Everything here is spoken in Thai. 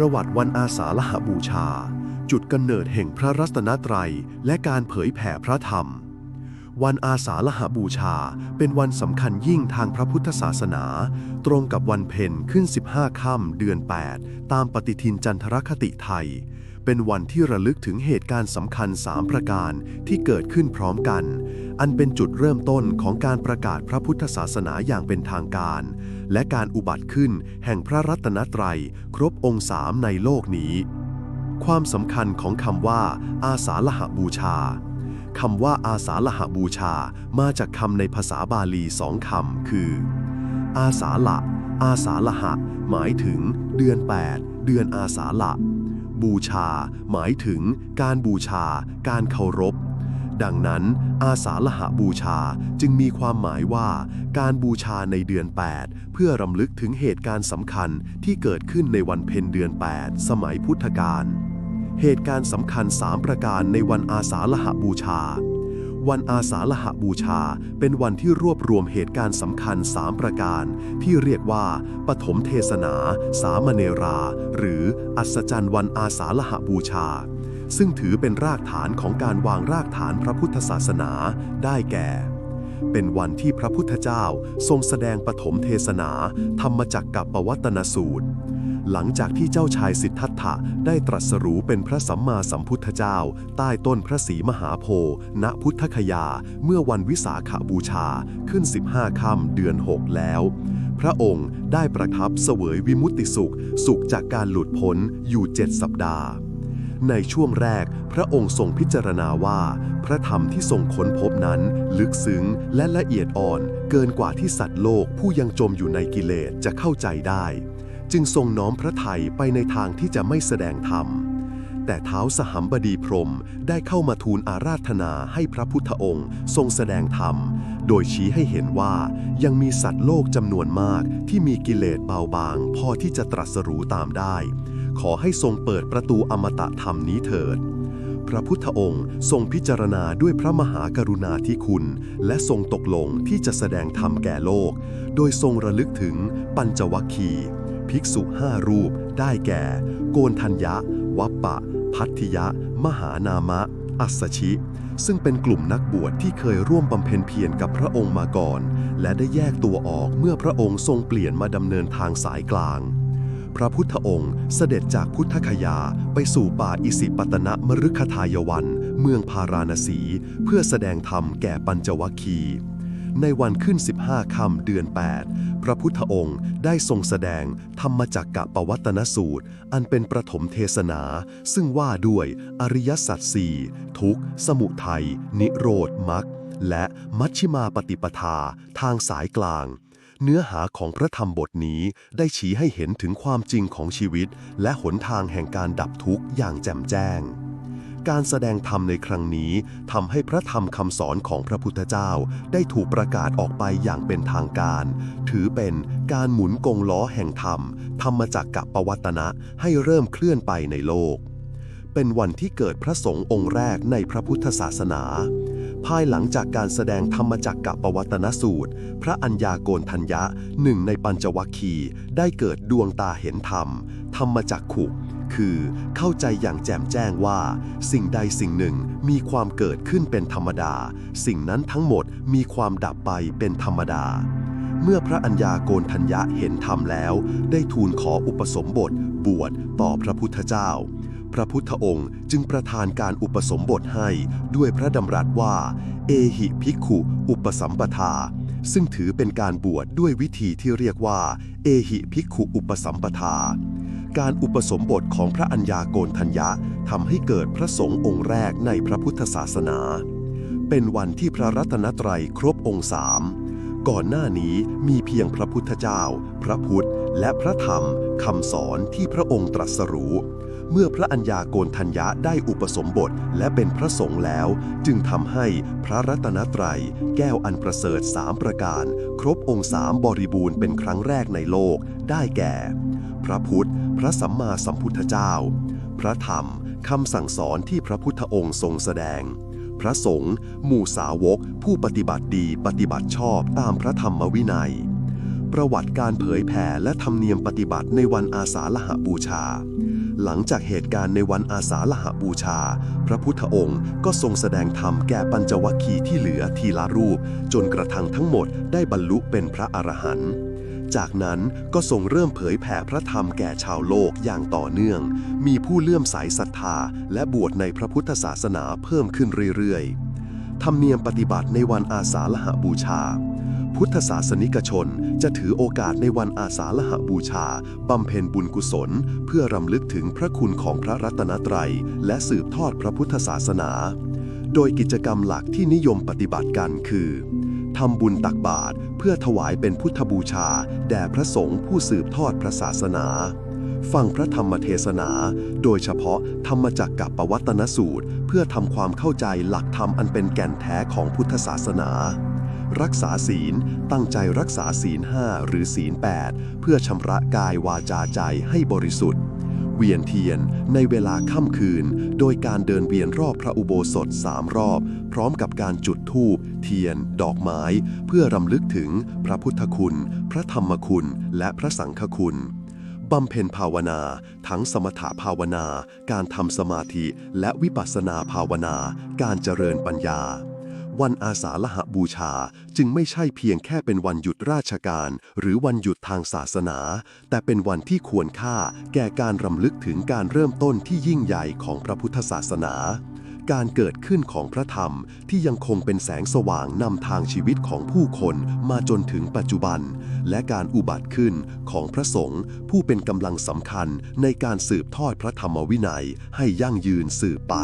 ประวัติวันอาสาฬหบูชา จุดกำเนิดแห่งพระรัตนตรัย และการเผยแผ่พระธรรม วันอาสาฬหบูชาเป็นวันสำคัญยิ่งทางพระพุทธศาสนา ตรงกับวันเพ็ญขึ้น 15 ค่ำเดือน 8 ตามปฏิทินจันทรคติไทย เป็นวันที่ระลึกถึงเหตุการณ์สำคัญ 3 ประการที่เกิดขึ้นพร้อมกัน อันเป็นจุดเริ่มต้นของการประกาศพระพุทธศาสนาอย่างเป็นทางการ และการอุบัติขึ้นแห่งพระรัตนตรัย ครบองค์สามในโลกนี้ ความสำคัญของคำว่า อาสาฬหบูชาคำว่าอาสาฬหบูชามาจากคำในภาษาบาลีสองคำคือ อาสาละอาสาฬหะ หมายถึง เดือน 8 เดือนอาสาละบูชา หมายถึง การบูชา การเคารพ ดังนั้น อาสาฬหบูชาจึงมีความหมายว่าการบูชาในเดือน 8 เพื่อรำลึกถึงเหตุการณ์สำคัญที่เกิดขึ้นในวันเพ็ญเดือน 8 สมัยพุทธกาลเหตุการณ์สำคัญ 3 ประการในวันอาสาฬหบูชา วันอาสาฬหบูชาเป็นวันที่รวบรวมเหตุการณ์สำคัญ 3 ประการ ที่เรียกว่า ปฐมเทศนา สามเณรา หรืออัศจรรย์วันอาสาฬหบูชา ซึ่งถือเป็นรากฐานของการวางรากฐานพระพุทธศาสนาได้แก่ เป็นวันที่พระพุทธเจ้าทรงแสดงปฐมเทศนา ธรรมจักกับปวัตนสูตร หลังจากที่เจ้าชายสิทธัตถะได้ตรัสรู้เป็นพระสัมมาสัมพุทธเจ้า ใต้ต้นพระศรีมหาโพธิ์ณพุทธคยา เมื่อวันวิสาขบูชาขึ้น 15ค่ำเดือน 6 แล้วพระองค์ได้ประทับเสวยวิมุตติสุข สุขจากการหลุดพ้นอยู่เจ็ดสัปดาห์ ในช่วงแรก พระองค์ทรงพิจารณาว่า พระธรรมที่ทรงค้นพบนั้น ลึกซึ้งและละเอียดอ่อน เกินกว่าที่สัตว์โลกผู้ยังจมอยู่ในกิเลสจะเข้าใจได้ จึงทรงน้อมพระทัยไปในทางที่จะไม่แสดงธรรม แต่เท้าสหัมบดีพรมได้เข้ามาทูลอาราธนาให้พระพุทธองค์ทรงแสดงธรรม โดยชี้ให้เห็นว่ายังมีสัตว์โลกจำนวนมากที่มีกิเลสเบาบาง พอที่จะตรัสรู้ตามได้ ขอให้ทรงเปิดประตูอมตะธรรมนี้เถิด พระพุทธองค์ทรงพิจารณาด้วยพระมหากรุณาธิคุณ และทรงตกลงที่จะแสดงธรรมแก่โลก โดยทรงระลึกถึงปัญจวัคคีย์ภิกษุห้ารูป ได้แก่ โกนทัญญะ วัปปะ พัทธิยะ มหานามะ อัสชิ ซึ่งเป็นกลุ่มนักบวชที่เคยร่วมบำเพ็ญเพียรกับพระองค์มาก่อน และได้แยกตัวออกเมื่อพระองค์ทรงเปลี่ยนมาดำเนินทางสายกลาง พระพุทธองค์เสด็จจากพุทธคยาไปสู่ป่าอิสิปตนะมฤคทายวัน เมืองพาราณสี เพื่อแสดงธรรมแก่ปัญจวัคคีย์ในวันขึ้น 15ค่ำเดือน 8 พระพุทธองค์ได้ทรงแสดงธรรมจักกะปวัตนสูตร อันเป็นประถมเทศนา ซึ่งว่าด้วยอริยสัจสี่ทุกสมุทัย นิโรธมรรคและมัชฌิมาปฏิปทาทางสายกลาง เนื้อหาของพระธรรมบทนี้ได้ชี้ให้เห็นถึงความจริงของชีวิต และหนทางแห่งการดับทุกข์อย่างแจ่มแจ้ง การแสดงธรรมในครั้งนี้ทำให้พระธรรมคำสอนของพระพุทธเจ้า ได้ถูกประกาศออกไปอย่างเป็นทางการ ถือเป็นการหมุนกงล้อแห่งธรรม ธรรมจักกับปวัตนะให้เริ่มเคลื่อนไปในโลก เป็นวันที่เกิดพระสงฆ์องค์แรกในพระพุทธศาสนา ภายหลังจากการแสดงธรรมจักกับปวัตนสูตร พระอัญญาโกณทัญญะหนึ่งในปัญจวัคคีย์ได้เกิดดวงตาเห็นธรรม ธรรมจักขุคือเข้าใจอย่างแจ่มแจ้งว่า สิ่งใดสิ่งหนึ่งมีความเกิดขึ้นเป็นธรรมดา สิ่งนั้นทั้งหมดมีความดับไปเป็นธรรมดา เมื่อพระอัญญาโกณทัญญะเห็นธรรมแล้ว ได้ทูลขออุปสมบทบวชต่อพระพุทธเจ้า พระพุทธองค์จึงประทานการอุปสมบทให้ด้วยพระดำรัสว่า เอหิภิกขุอุปสัมปทา ซึ่งถือเป็นการบวชด้วยวิธีที่เรียกว่า เอหิภิกขุอุปสัมปทา การอุปสมบทของพระัญญาโกณทัญญะทำให้เกิดพระสงฆ์องค์แรกในพระพุทธศาสนา เป็นวันที่พระรัตนตรัยครบองค์สามก่อนหน้านี้มีเพียงพระพุทธเจ้า พระพุทธ และพระธรรมคำสอนที่พระองค์ตรัสรู้ เมื่อพระัญญาโกณทัญญะได้อุปสมบทและเป็นพระสงฆ์แล้ว จึงทำให้พระรัตนตรัย แก้วอันประเสริฐสามประการ ครบองค์สามบริบูรณ์เป็นครั้งแรกในโลก ได้แก่ พระพุทธ พระสัมมาสัมพุทธเจ้า พระธรรมคำสั่งสอนที่พระพุทธองค์ทรงแสดง พระสงฆ์หมู่สาวก ผู้ปฏิบัติดีปฏิบัติชอบตามพระธรรมวินัยปประวัติการเผยแผ่และธรรมเนียมปฏิบัติในวันอาสาฬหบูชา หลังจากเหตุการณ์ในวันอาสาฬหบูชา พระพุทธองค์ก็ทรงแสดงธรรมแก่ปัญจวัคคีย์ที่เหลือทีละรูป จนกระทั่งทั้งหมดได้บรรลุเป็นพระอรหันต์จากนั้นก็ทรงเริ่มเผยแผ่พระธรรมแก่ชาวโลกอย่างต่อเนื่อง มีผู้เลื่อมใสศรัทธา และบวชในพระพุทธศาสนาเพิ่มขึ้นเรื่อยๆ ธรรมเนียมปฏิบัติในวันอาสาฬหบูชา พุทธศาสนิกชนจะถือโอกาสในวันอาสาฬหบูชา บำเพ็ญบุญกุศล เพื่อรำลึกถึงพระคุณของพระรัตนตรัย และสืบทอดพระพุทธศาสนา โดยกิจกรรมหลักที่นิยมปฏิบัติกันคือทำบุญตักบาตรเพื่อถวายเป็นพุทธบูชา แด่พระสงฆ์ผู้สืบทอดพระศาสนา ฟังพระธรรมเทศนา โดยเฉพาะธรรมจักกับปวัตนสูตร เพื่อทำความเข้าใจหลักธรรมอันเป็นแก่นแท้ของพุทธศาสนา รักษาศีล ตั้งใจรักษาศีลห้าหรือศีล 8 เพื่อชำระกายวาจาใจให้บริสุทธิ์ เวียนเทียนในเวลาค่ำคืน โดยการเดินเวียนรอบพระอุโบสถสามรอบ พร้อมกับการจุดธูป เทียน ดอกไม้ เพื่อรำลึกถึงพระพุทธคุณ พระธรรมคุณ และพระสังฆคุณบำเพ็ญภาวนา ทั้งสมถภาวนา การทำสมาธิ และวิปัสสนาภาวนา การเจริญปัญญา วันอาสาฬหบูชาจึงไม่ใช่เพียงแค่เป็นวันหยุดราชการ หรือวันหยุดทางศาสนา แต่เป็นวันที่ควรค่าแก่การรำลึกถึงการเริ่มต้นที่ยิ่งใหญ่ของพระพุทธศาสนา การเกิดขึ้นของพระธรรมที่ยังคงเป็นแสงสว่างนำทางชีวิตของผู้คนมาจนถึงปัจจุบัน และการอุบัติขึ้นของพระสงฆ์ผู้เป็นกำลังสำคัญในการสืบทอดพระธรรมวินัยให้ยั่งยืนสืบไป